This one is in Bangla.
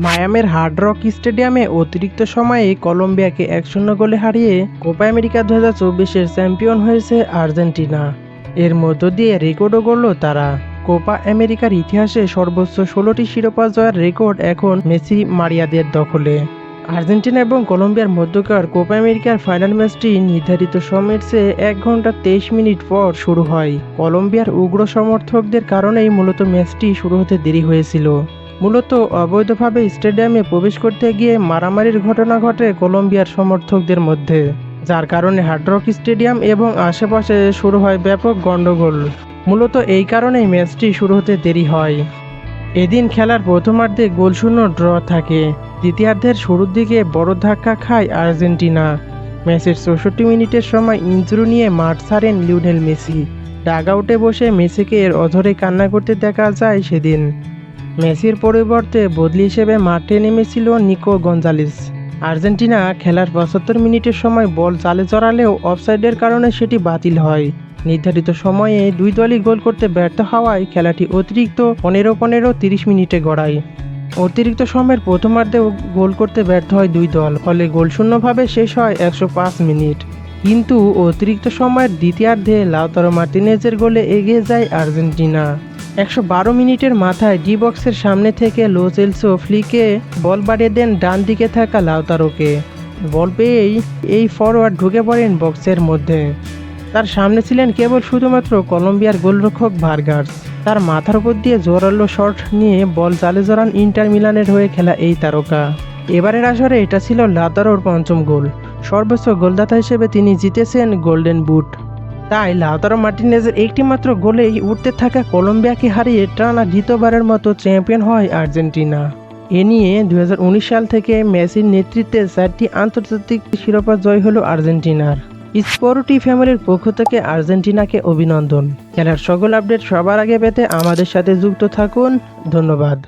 মায়ামের হার্ড রক স্টেডিয়ামে অতিরিক্ত সময়ে কলম্বিয়াকে এক শূন্য গোলে হারিয়ে কোপা আমেরিকা দু হাজার চব্বিশের চ্যাম্পিয়ন হয়েছে আর্জেন্টিনা। এর মধ্য দিয়ে রেকর্ডও গড়ল তারা। কোপা আমেরিকার ইতিহাসে সর্বোচ্চ ষোলোটি শিরোপা জয়ের রেকর্ড এখন মেসি মারিয়াদের দখলে। আর্জেন্টিনা এবং কলম্বিয়ার মধ্যকার কোপা আমেরিকার ফাইনাল ম্যাচটি নির্ধারিত সময়ের চেয়ে এক ঘণ্টা তেইশ মিনিট পর শুরু হয়। কলম্বিয়ার উগ্র সমর্থকদের কারণেই মূলত ম্যাচটি শুরু হতে দেরি হয়েছিল। মূলত অবৈধভাবে স্টেডিয়ামে প্রবেশ করতে গিয়ে মারামারির ঘটনা ঘটে কলম্বিয়ার সমর্থকদের মধ্যে, যার কারণে হার্ডরক স্টেডিয়াম এবং আশেপাশে শুরু হয় ব্যাপক গণ্ডগোল। মূলত এই কারণেই ম্যাচটি শুরু হতে দেরি হয়। এদিন খেলার প্রথমার্ধে গোলশূন্য ড্র থাকে। দ্বিতীয়ার্ধের শুরুর দিকে বড় ধাক্কা খায় আর্জেন্টিনা। ম্যাচের চৌষট্টি মিনিটের সময় ইঞ্জুরি নিয়ে মাঠ ছাড়েন লিওনেল মেসি। ডাগ আউটে বসে মেসিকে এর অধরে কান্না করতে দেখা যায় সেদিন। মেসির পরিবর্তে বদলি হিসেবে মাঠে নেমেছিল নিকো গঞ্জালিস। আর্জেন্টিনা খেলার পঁচাত্তর মিনিটের সময় বল চালে চড়ালেও অফসাইডের কারণে সেটি বাতিল হয়। নির্ধারিত সময়ে দুই দলই গোল করতে ব্যর্থ হওয়ায় খেলাটি অতিরিক্ত পনেরো পনেরো তিরিশ মিনিটে গড়ায়। অতিরিক্ত সময়ের প্রথমার্ধেও গোল করতে ব্যর্থ হয় দুই দল, ফলে গোলশূন্যভাবে শেষ হয় একশো পাঁচ মিনিট। কিন্তু অতিরিক্ত সময়ের দ্বিতীয়ার্ধে লাউতারো মার্টিনেজের গোলে এগিয়ে যায় আর্জেন্টিনা। একশো বারো মিনিটের মাথায় ডি বক্সের সামনে থেকে লো চেলসো ফ্লিকে বল বাড়িয়ে দেন ডান দিকে থাকা লাউতারোকে। বল পেয়েই এই ফরওয়ার্ড ঢুকে পড়েন বক্সের মধ্যে। তার সামনে ছিলেন কেবল শুধুমাত্র কলম্বিয়ার গোলরক্ষক ভার্গার্স তার মাথার উপর দিয়ে জোরালো শট নিয়ে বল জালে জড়ান ইন্টার মিলানের হয়ে খেলা এই তারকা। এবারের আসরে এটা ছিল লাতারোর পঞ্চম গোল। সর্বোচ্চ গোলদাতা হিসেবে তিনি জিতেছেন গোল্ডেন বুট। তাই লাউতারো মার্টিনেজের একটি মাত্র গোলেই উঠতে থাকা কলম্বিয়াকে হারিয়ে টানা দ্বিতীয়বারের মতো চ্যাম্পিয়ন হয় আর্জেন্টিনা। এ নিয়ে দু হাজার উনিশ সাল থেকে মেসির নেতৃত্বে চারটি আন্তর্জাতিক শিরোপা জয় হলো আর্জেন্টিনার। স্পোর্টি ফ্যামিলির পক্ষ থেকে আর্জেন্টিনাকে অভিনন্দন। খেলার সকল আপডেট সবার আগে পেতে আমাদের সাথে যুক্ত থাকুন। ধন্যবাদ।